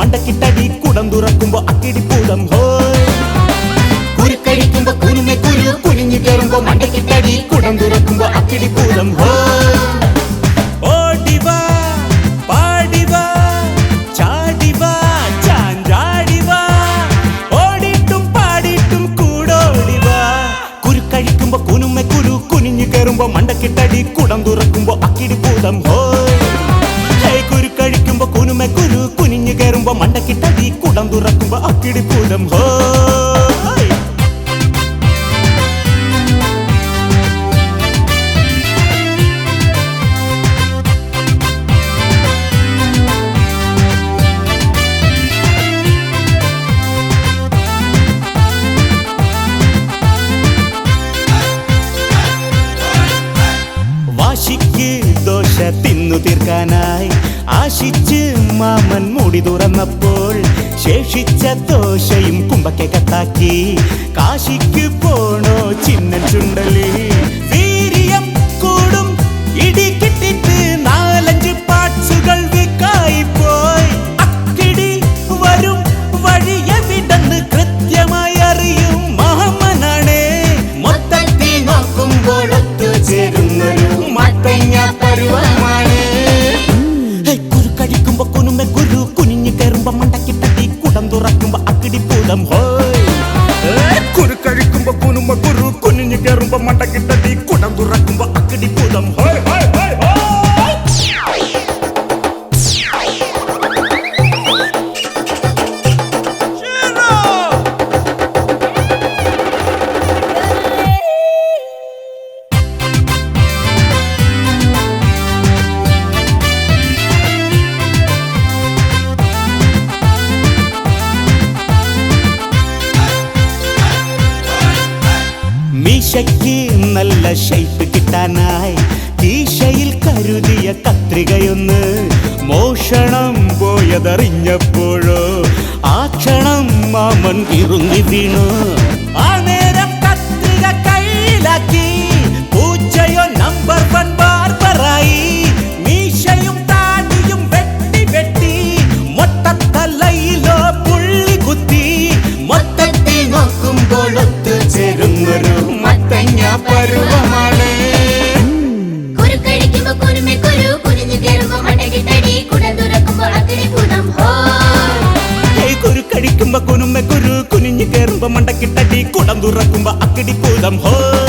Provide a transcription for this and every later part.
மண்டக்கிட்ட വാശിക്ക് ദോശ തിന്നു തീർക്കാനായി. ആശിച്ച് മാമൻ മൂടി തുറന്നപ്പോൾ ശേഷിച്ച ദോശയും കുമ്പക്കെ കത്താക്കി. കാശിക്ക് പോണോ ചിന്നൻ ചുണ്ടലി? കുനുമ കുരു കുനിഞ്ഞു കയറുമ്പോ മണ്ടക്കിട്ടടി കുടം തുറക്കുമ്പോ മീശയ്ക്ക് നല്ല ഷേപ്പ് കിട്ടാനായി ഈശയിൽ കരുതിയ കത്രികയൊന്ന് മോഷണം പോയതറിഞ്ഞപ്പോഴോ ആ ക്ഷണം മാമൻ ഇറുങ്ങി വീണു. ആ നേരം കത്രിക കയ്യിലാക്കി പൂച്ചയോ നമ്പർ ഏയ് കുരുക്കടിക്കുമ്പോ കുനുമ്മ കുരു കുനിഞ്ഞു കേറുമ്പോ മണ്ടക്കിട്ടടി കുടം തുറക്കുമ്പോ അക്കിടി കൂടം ഹോയ്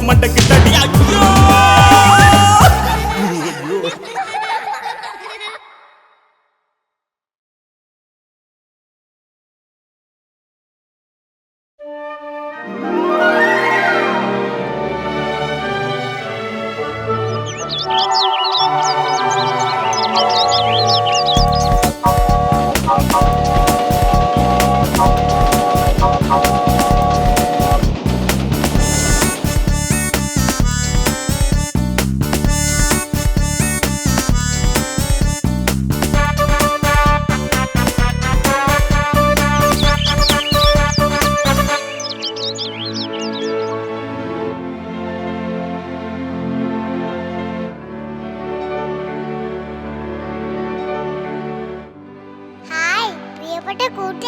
കുനിഞ്ഞു കയറുമ്പോ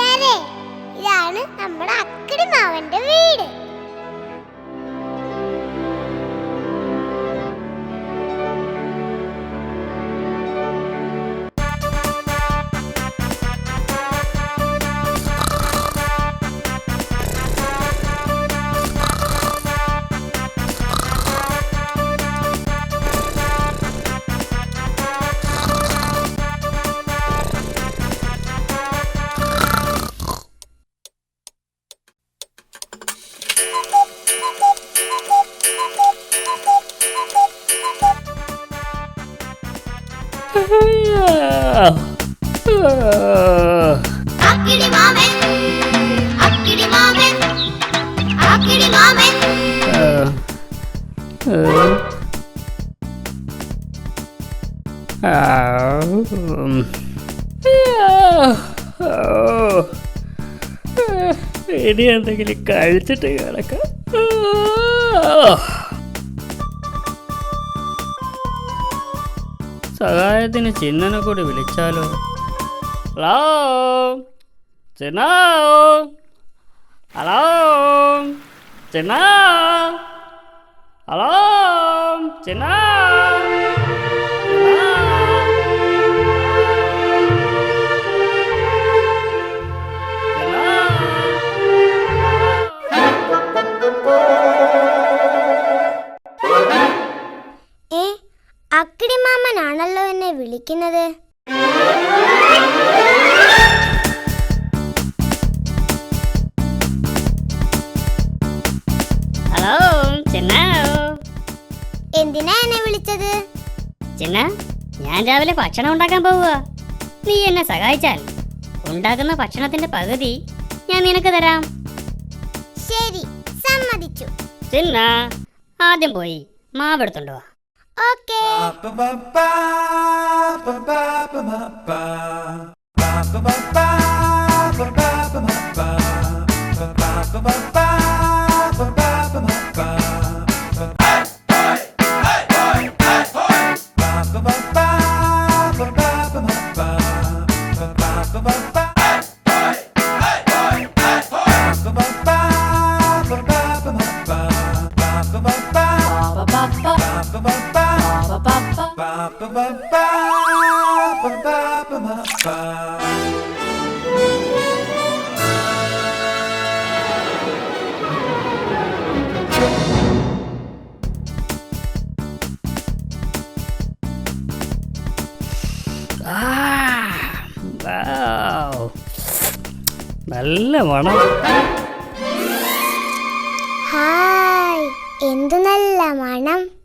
ഇതാണ് നമ്മുടെ അക്കിടി മാവന്റെ വീട്. ഇനി എന്തെങ്കിലും കഴിച്ചിട്ട് കിടക്കാം. സഹായത്തിന് ചിന്നനെ കൂടി വിളിച്ചാലോ? Hello? Chinna? Hello? Chinna? Hello? Chinna? എന്നെ വിളിക്കുന്നത്? ഹലോ ചിന്ന? എന്തിനാ എന്നെ വിളിച്ചത്? ചിന്ന ഞാൻ രാവിലെ ഭക്ഷണം ഉണ്ടാക്കാൻ പോവുക നീ എന്നെ സഹായിച്ചാൽ ഉണ്ടാക്കുന്ന ഭക്ഷണത്തിന്റെ പകുതി ഞാൻ നിനക്ക് തരാം. ശരി സമ്മതിച്ചു. ചിന്ന ആദ്യം പോയി മാവെടുത്തോണ്ട് Okay. നല്ല മണം. ഹായ് എന്തു നല്ല മണം.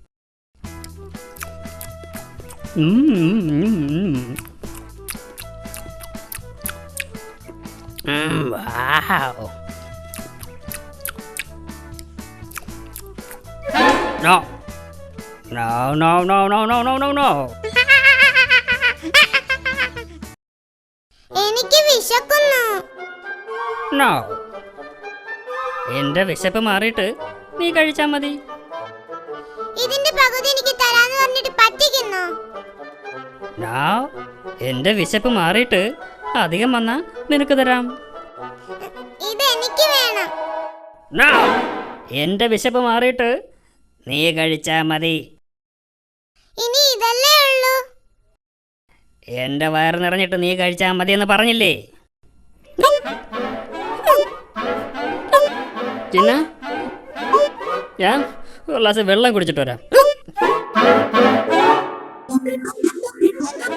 വാവ്. No. No, no, no, no, no, no, no, no. എനിക്ക് വിശക്കുന്നു നോ എന്റെ വിശപ്പ് മാറിയിട്ട് നീ കഴിച്ചാ മതി നോ എന്റെ വിശപ്പ് മാറിയിട്ട് അധികം വന്നാ നിനക്ക് തരാം. എന്റെ വിശപ്പ് മാറിയിട്ട് നീ കഴിച്ചാ മതി. ഇനി ഇതല്ലേ ഉള്ളൂ. എന്റെ വയറ് നിറഞ്ഞിട്ട് നീ കഴിച്ചാ മതി എന്ന് പറഞ്ഞില്ലേ? ചിന്ന ഞാൻ ഒരു ഗ്ലാസ് വെള്ളം കുടിച്ചിട്ട് വരാം.